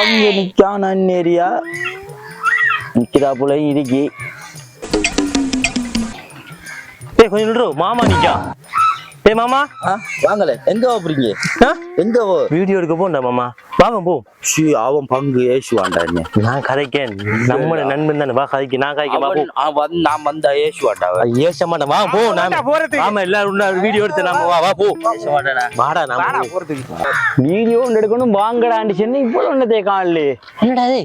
பங்கு நிற்கான் அந்நேரியா. நிக்கிறா போல இருக்கி கொஞ்சம் நில்றோ மாமா நிக்கா. ஏய் மாமா. வாங்கல எங்க போறீங்க? எங்க போ வீடியோ எடுக்க போண்டா மாமா. வாங்க போ. ஷி அவன் பங்கு ஏசுவான்டா என்ன? நான் கதைக்கேன். நம்ம நண்பன் தானே. வா கதைக்க. நான் கதைக்க. வா போ. அவன் வந்து நான் வந்தா ஏசுவான்டா அவன். ஏச மாட்டேன் வா போ. நான் ஆமா எல்லாரும் வீடியோ எடுத்து நாம வா வா போ. வாடா நாம வீடியோ ஒன்று எடுக்கணும். வாங்கடான்னு சொன்ன. இப்போ ஒன்றதே காணலே என்னடா இது?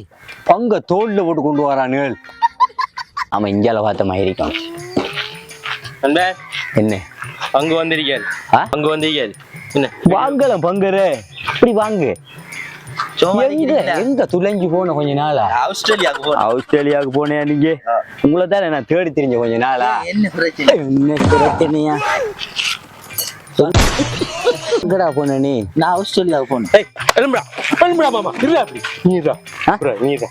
பங்க தோல்ல போட்டு கொண்டு வரானுகள் ஆமா இந்தியால பார்த்த மாதிரி இருக்கும் என்ன? அங்க வந்திருக்கேன். ஆ? அங்க வந்திருக்கேன். என்ன? வாங்கலாம் பங்கரு. இப்படி வாங்க. எங்க? துளைஞ்சு போன கொஞ்ச நாளா? ஆஸ்திரேலியாவுக்கு போறேன் ஆஸ்திரேலியாவுக்கு போனேன் நீங்க? உங்களை தானே நான் தேடி தெரிஞ்ச கொஞ்ச நாளா? என்ன பிரச்சனை? என்ன பிரச்சனையா? எங்கடா போன நீ? நான் ஆஸ்திரேலியாவுக்கு போனேன். ஏய் எழும்புடா. எழும்புடா மாமா. இருடா அப்படி. நீடா? நீடா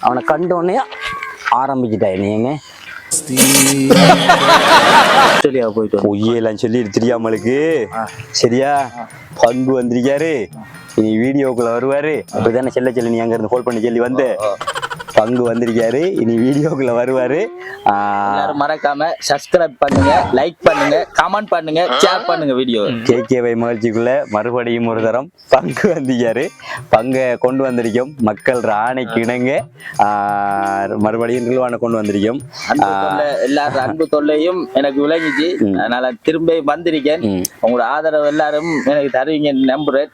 அவனை கண்ட உடனே ஆரம்பிச்சிட்டா நீங்க ஆஸ்திரேலியா போயிட்டு. பொய்யெல்லாம் சொல்லி தெரியாமலுக்கு. சரியா? பங்கு வந்திருக்காரு. இனி வீடியோக்குள்ள வருவாரு. அப்படிதானே செல்ல செல்ல நீ அங்க இருந்து கால் பண்ணி சொல்லி வந்து? பங்கு வந்திருக்காரு. இனி வீடியோக்குள்ள வருவாரு. எல்லாரும் மறக்காம சப்ஸ்கிரைப் பண்ணுங்க லைக் பண்ணுங்க கமெண்ட் பண்ணுங்க ஷேர் பண்ணுங்க வீடியோ கேகேவை மகிழ்ச்சிக்குள்ள மறுபடியும் ஒரு தரம் பங்கு வந்திருக்காரு. பங்கை கொண்டு வந்திருக்கோம். மக்கள் ஆணைக்கு இணங்க மறுபடியும் நிர்வாணம் கொண்டு வந்திருக்கோம். எல்லாரும் அன்பு தொல்லையும் எனக்கு விளங்கிச்சு. அதனால திரும்ப வந்திருக்கேன். உங்களோட ஆதரவு எல்லாரும் எனக்கு தருவீங்கன்னு நம்புறேன்.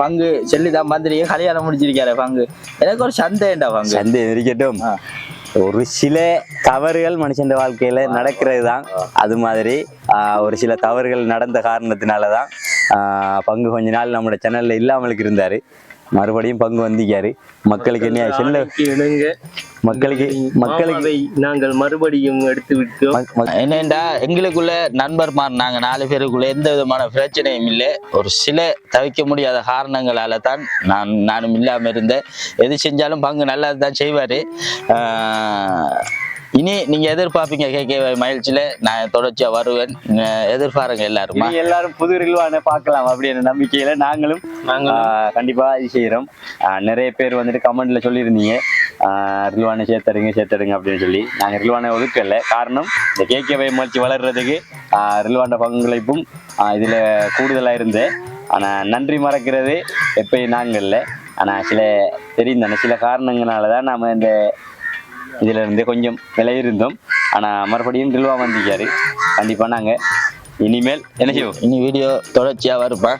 பங்கு சொல்லி தான் வந்திருக்கேன். கல்யாணம் முடிச்சிருக்காரு பங்கு. எனக்கு ஒரு சந்தேகம்டா பங்கு. சந்தை இருக்கட்டும். ஒரு சில தவறுகள் மனுஷன் வாழ்க்கையில நடக்கிறது தான் அது மாதிரி ஆஹ், ஒரு சில தவறுகள் நடந்த காரணத்தினால தான் ஆஹ், பங்கு கொஞ்ச நாள் நம்மளோட சேனல்ல இல்லாமலுக்கு இருந்தாரு. மறுபடியும் பங்கு வந்திக்காரு. மக்களுக்கு என்ன செல்ல இணங்க. மக்களுக்கு மக்களுக்கு நாங்கள் மறுபடியும் எடுத்து விட்டோம். என்னண்டா எங்களுக்குள்ள நண்பர்மார் நாங்க நாலு பேருக்குள்ள எந்த விதமான பிரச்சனையும் இல்லை. ஒரு சில தவிக்க முடியாத காரணங்களால தான் நான் நானும் இல்லாம இருந்தேன். எது செஞ்சாலும் பங்கு நல்லது தான் செய்வாரு இனி நீங்க எதிர்பார்ப்பீங்க கேகே மகிழ்ச்சியில. நான் தொடர்ச்சியா வருவேன். எதிர்பாருங்க எல்லாருமா? எல்லாரும் புது ரில்வான பார்க்கலாம் அப்படின்ற நம்பிக்கையில நாங்களும் கண்டிப்பா இது செய்யறோம் நிறைய பேர் வந்துட்டு கமெண்ட்ல சொல்லியிருந்தீங்க. ரில்வானை சேர்த்தடுங்க சேர்த்தடுங்க அப்படின்னு சொல்லி. நாங்க ரில்வானை ஒதுக்கல. காரணம் இந்த கேகேவை முயற்சி வளர்றதுக்கு ஆஹ், ரில்வான பங்களிப்பும் இதுல கூடுதலா இருந்தேன் ஆனா நன்றி மறக்கிறது எப்பயும் நாங்கள் இல்லை ஆனா சில தெரியும் தானே சில காரணங்களால தான் நாம இந்த இதுல இருந்து கொஞ்சம் விலையிருந்தோம் ஆனா மறுபடியும் தில்வா வந்திருக்காரு. கண்டிப்பாக நாங்கள் இனிமேல் என்ன செய்வோம்? இனி வீடியோ தொடர்ச்சியாக வருப்பா.